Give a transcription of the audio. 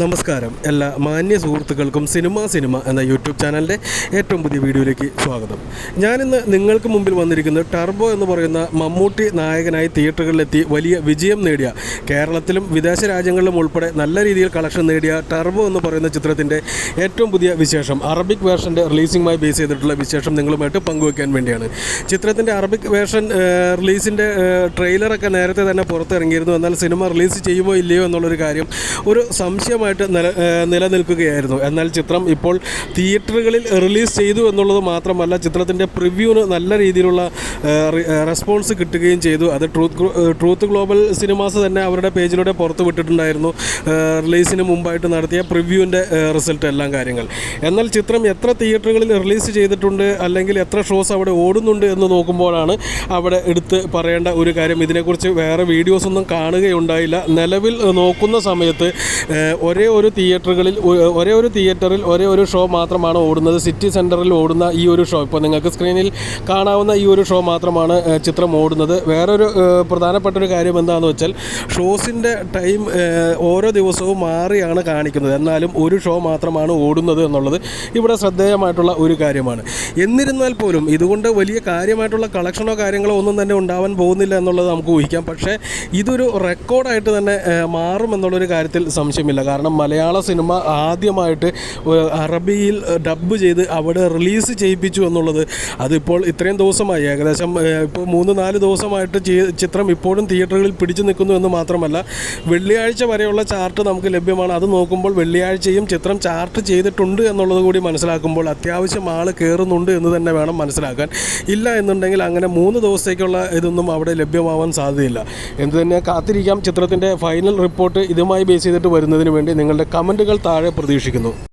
നമസ്കാരം. എല്ലാ മാന്യ സുഹൃത്തുക്കൾക്കും സിനിമ സിനിമ എന്ന യൂട്യൂബ് ചാനലിന്റെ ഏറ്റവും പുതിയ വീഡിയോയിലേക്ക് സ്വാഗതം. ഞാനിന്ന് നിങ്ങൾക്ക് മുമ്പിൽ വന്നിരിക്കുന്നത് ടർബോ എന്ന് പറയുന്ന മമ്മൂട്ടി നായകനായി തിയേറ്ററുകളിലെത്തി വലിയ വിജയം നേടിയ കേരളത്തിലും വിദേശ രാജ്യങ്ങളിലും ഉൾപ്പെടെ നല്ല രീതിയിൽ കളക്ഷൻ നേടിയ ടർബോ എന്ന് പറയുന്ന ചിത്രത്തിന്റെ ഏറ്റവും പുതിയ വിശേഷം. അറബിക് വേർഷന്റെ റിലീസിങ്ങുമായി ബേസ് ചെയ്തിട്ടുള്ള വിശേഷം നിങ്ങളുമായിട്ട് പങ്കുവയ്ക്കാൻ വേണ്ടിയാണ്. ചിത്രത്തിന്റെ അറബിക് വേർഷൻ റിലീസിന്റെ ട്രെയിലറൊക്കെ നേരത്തെ തന്നെ പുറത്തിറങ്ങിയിരുന്നു. എന്നാൽ സിനിമ റിലീസ് ചെയ്യുമോ ഇല്ലയോ എന്നുള്ളൊരു കാര്യം ഒരു സംശയമായിട്ട് നില നിലനിൽക്കുകയായിരുന്നു. എന്നാൽ ചിത്രം ഇപ്പോൾ തിയേറ്ററുകളിൽ റിലീസ് ചെയ്തു എന്നുള്ളത് മാത്രമല്ല ചിത്രത്തിന്റെ പ്രിവ്യൂവിന് നല്ല രീതിയിലുള്ള റെസ്പോൺസ് കിട്ടുകയും ചെയ്തു. അത് ട്രൂത്ത് ട്രൂത്ത് ഗ്ലോബൽ സിനിമാസ് തന്നെ അവരുടെ പേജിലൂടെ പുറത്തു വിട്ടിട്ടുണ്ടായിരുന്നു. റിലീസിന് മുമ്പായിട്ട് നടത്തിയ പ്രിവ്യൂവിന്റെ റിസൾട്ട് എല്ലാം കാര്യങ്ങൾ. എന്നാൽ ചിത്രം എത്ര തിയേറ്ററുകളിൽ റിലീസ് ചെയ്തിട്ടുണ്ട് അല്ലെങ്കിൽ എത്ര ഷോസ് അവിടെ ഓടുന്നുണ്ട് എന്ന് നോക്കുമ്പോഴാണ് അവിടെ എടുത്ത് പറയേണ്ട ഒരു കാര്യം. ഇതിനെക്കുറിച്ച് വേറെ വീഡിയോസ് ഒന്നും കാണുകയുണ്ടായില്ല. നിലവിൽ നോക്കുന്ന സമയത്ത് ഒരേ ഒരു തിയേറ്ററുകളിൽ ഒരേ ഒരു തിയേറ്ററിൽ ഒരേ ഒരു ഷോ മാത്രമാണ് ഓടുന്നത്. സിറ്റി സെന്ററിൽ ഓടുന്ന ഈ ഒരു ഷോ. ഇപ്പോൾ നിങ്ങൾക്ക് സ്ക്രീനിൽ കാണാവുന്ന ഈ ഒരു ഷോ മാത്രമാണ് ചിത്രം ഓടുന്നത്. വേറൊരു പ്രധാനപ്പെട്ട ഒരു കാര്യം എന്താണെന്ന് വെച്ചാൽ ഷോസിന്റെ ടൈം ഓരോ ദിവസവും മാറിയാണ് കാണിക്കുന്നത്. എന്നാലും ഒരു ഷോ മാത്രമാണ് ഓടുന്നത് എന്നുള്ളത് ഇവിടെ ശ്രദ്ധേയമായിട്ടുള്ള ഒരു കാര്യമാണ്. എന്നിരുന്നാൽ പോലും ഇതുകൊണ്ട് വലിയ കാര്യമായിട്ടുള്ള കളക്ഷനോ കാര്യങ്ങളോ ഒന്നും തന്നെ ഉണ്ടാവാൻ പോകുന്നില്ല എന്നുള്ളത് നമുക്ക് ഊഹിക്കാം. പക്ഷേ ഇതൊരു റെക്കോർഡായിട്ട് തന്നെ മാറുമെന്നുള്ളൊരു കാര്യത്തിൽ സംശയമില്ല. കാരണം മലയാള സിനിമ ആദ്യമായിട്ട് അറബിയിൽ ഡബ്ബ് ചെയ്ത് അവിടെ റിലീസ് ചെയ്യിപ്പിച്ചു എന്നുള്ളത് അതിപ്പോൾ ഇത്രയും ദിവസമായി. ഏകദേശം ഇപ്പോൾ മൂന്ന് നാല് ദിവസമായിട്ട് ചിത്രം ഇപ്പോഴും തിയേറ്ററുകളിൽ പിടിച്ചു നിൽക്കുന്നു എന്ന് മാത്രമല്ല വെള്ളിയാഴ്ച വരെയുള്ള ചാർട്ട് നമുക്ക് ലഭ്യമാണ്. അത് നോക്കുമ്പോൾ വെള്ളിയാഴ്ചയും ചിത്രം ചാർട്ട് ചെയ്തിട്ടുണ്ട് എന്നുള്ളത് കൂടി മനസ്സിലാക്കുമ്പോൾ അത്യാവശ്യം ആൾ കയറുന്നുണ്ട് എന്ന് തന്നെ വേണം മനസ്സിലാക്കാൻ. ഇല്ല എന്നുണ്ടെങ്കിൽ അങ്ങനെ മൂന്ന് ദിവസത്തേക്കുള്ള ഇതൊന്നും അവിടെ ലഭ്യമാവാൻ സാധ്യതയില്ല. എന്ന് തന്നെ കാത്തിരിക്കാം. ചിത്രത്തിന്റെ ഫൈനൽ റിപ്പോർട്ട് ഇതുമായി ബേസ് ചെയ്തിട്ട് വരുന്നതിന് വേണ്ടി നിങ്ങളുടെ കമന്റുകൾ താഴെ പ്രതീക്ഷിക്കുന്നു